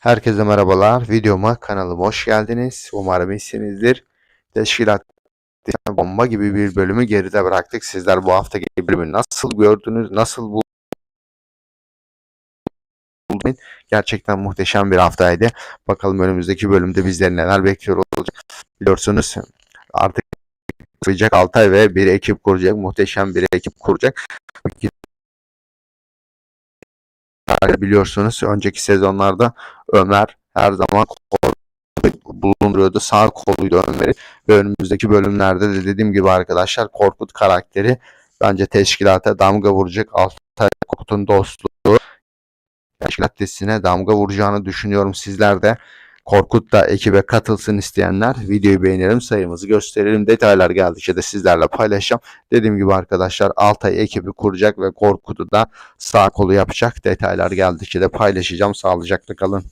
Herkese merhabalar. Videoma, kanalıma hoş geldiniz. Umarım iyisinizdir. Teşkilat bomba gibi bir bölümü geride bıraktık. Sizler bu haftaki bölümü nasıl gördünüz? Nasıl bu Gerçekten muhteşem bir haftaydı. Bakalım önümüzdeki bölümde bizleri neler bekliyor olacak. Biliyorsunuz artık kuracak Altay ve bir ekip kuracak. Muhteşem bir ekip kuracak. Biliyorsunuz önceki sezonlarda Ömer her zaman bulunduruyordu. Sağ koluydu Ömer'i. Ve önümüzdeki bölümlerde de dediğim gibi arkadaşlar Korkut karakteri bence teşkilata damga vuracak. Altay Korkut'un dostluğu teşkilat dizisine damga vuracağını düşünüyorum. Sizler de Korkut da ekibe katılsın isteyenler videoyu beğenelim sayımızı gösterelim. Detaylar geldikçe de sizlerle paylaşacağım. Dediğim gibi arkadaşlar Altay ekibi kuracak ve Korkut'u da sağ kolu yapacak. Detaylar geldikçe de paylaşacağım. Sağlıcakla kalın.